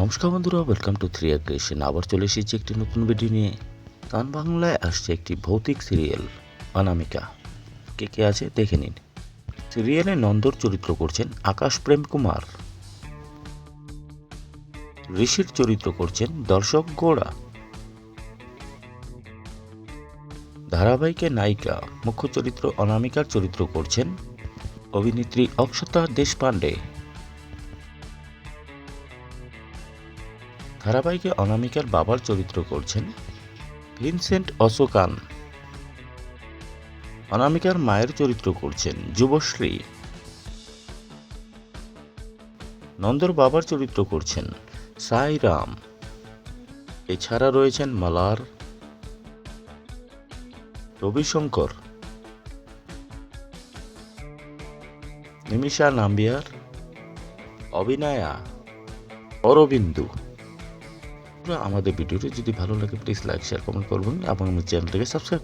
নমস্কার বন্ধুরা welcome to three creation আবার চলে এসেছি একটি নতুন ভিডিও নিয়ে। গান বাংলায় আসছে একটি ভৌতিক সিরিয়াল অনামিকা। কে কে আছে দেখে নিন। সিরিয়ালে নন্দর চরিত্র করছেন আকাশ প্রেম কুমার। ঋষির চরিত্র করছেন দর্শক গোড়া। ধারাবাহিকে নায়িকা, মুখ্য চরিত্র অনামিকার চরিত্র করছেন অভিনেত্রী অক্ষতা দেশপাণ্ডে। ধারাবাহিকে অনামিকার বাবার চরিত্র করছেন ভিনসেন্ট অশোকান। অনামিকার মায়ের চরিত্র করছেন যুবশ্রী। নন্দর বাবার চরিত্র করছেন সাইরাম এছাড়া রয়েছেন মালার, রবিশঙ্কর। নিমিষা নাম্বিয়ার, অবিনায়া, অরবিন্দু। আমাদের ভিডিওটি যদি ভালো লাগে প্লিজ লাইক শেয়ার কমেন্ট করবেন এবং আমার চ্যানেলটিকে সাবস্ক্রাইব